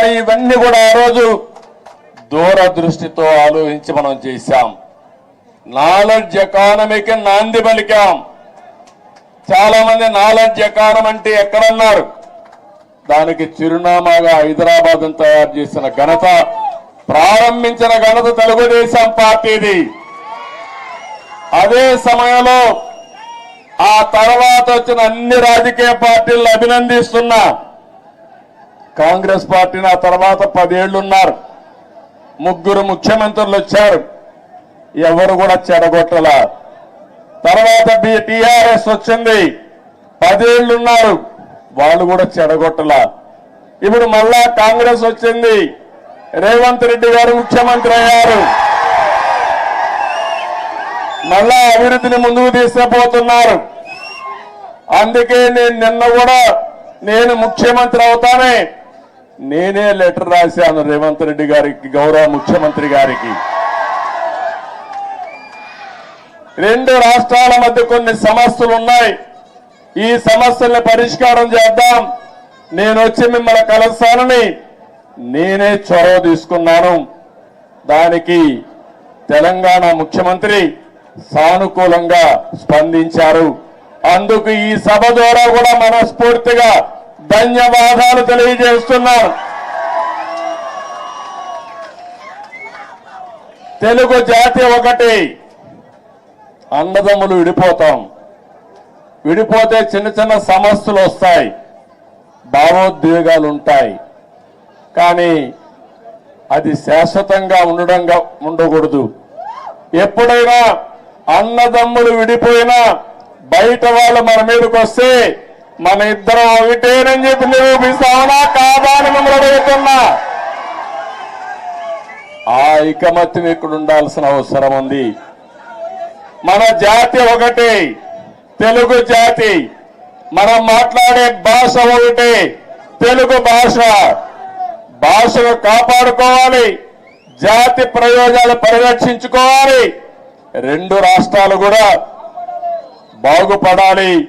కానీ ఇవన్నీ కూడా ఆ రోజు దూరదృష్టితో ఆలోచించి మనం చేశాం. నాలెడ్జ్ ఎకానమీకి నాంది పలికాం. చాలా మంది నాలెడ్జ్ ఎకానమీ అంటే ఎక్కడన్నారు? దానికి చిరునామాగా హైదరాబాద్ తయారు చేసిన ఘనత ప్రారంభించిన ఘనత తెలుగుదేశం పార్టీది. అదే సమయంలో ఆ తర్వాత వచ్చిన అన్ని రాజకీయ పార్టీలను అభినందిస్తున్నా. కాంగ్రెస్ పార్టీని ఆ తర్వాత పదేళ్ళున్నారు. ముగ్గురు ముఖ్యమంత్రులు వచ్చారు. ఎవరు కూడా చెడగొట్టల. తర్వాత టిఆర్ఎస్ వచ్చింది. పదేళ్ళున్నారు. వాళ్ళు కూడా చెడగొట్టల. ఇప్పుడు మళ్ళా కాంగ్రెస్ వచ్చింది. రేవంత్ రెడ్డి గారు ముఖ్యమంత్రి అయ్యారు. మళ్ళా అభివృద్ధిని ముందుకు తీసుకుపోతున్నారు. అందుకే నేను నిన్న కూడా నేను ముఖ్యమంత్రి అవుతానే నేనే లెటర్ రాశాను రేవంత్ రెడ్డి గారికి గౌరవ ముఖ్యమంత్రి గారికి. రెండు రాష్ట్రాల మధ్య కొన్ని సమస్యలు ఉన్నాయి. ఈ సమస్యల్ని పరిష్కారం చేద్దాం. నేను వచ్చి మిమ్మల్ని కలుస్తానని నేనే చొరవ తీసుకున్నాను. దానికి తెలంగాణ ముఖ్యమంత్రి సానుకూలంగా స్పందించారు. అందుకు ఈ సభ ద్వారా కూడా మనస్ఫూర్తిగా ధన్యవాదాలు తెలియజేస్తున్నాను తెలుగు జాతి ఒకటి. అన్నదమ్ములు విడిపోతాం. విడిపోతే చిన్న చిన్న సమస్యలు వస్తాయి. భావోద్వేగాలు ఉంటాయి కానీ అది శాశ్వతంగా ఉండడంగా ఉండకూడదు. ఎప్పుడైనా అన్నదమ్ములు విడిపోయినా బయట వాళ్ళు మన మీదకి వస్తే మన ఇద్దరం ఒకటేనని చెప్పి నిరూపిస్తామనా కాదా అని మిమ్మల్ని ఆ ఐకమత్యం ఇక్కడ ఉండాల్సిన అవసరం ఉంది. మన జాతి ఒకటి తెలుగు జాతి. మనం మాట్లాడే భాష ఒకటి తెలుగు భాష. భాషను కాపాడుకోవాలి జాతి ప్రయోజనాలు పరిరక్షించుకోవాలి. రెండు రాష్ట్రాలు కూడా బాగుపడాలి.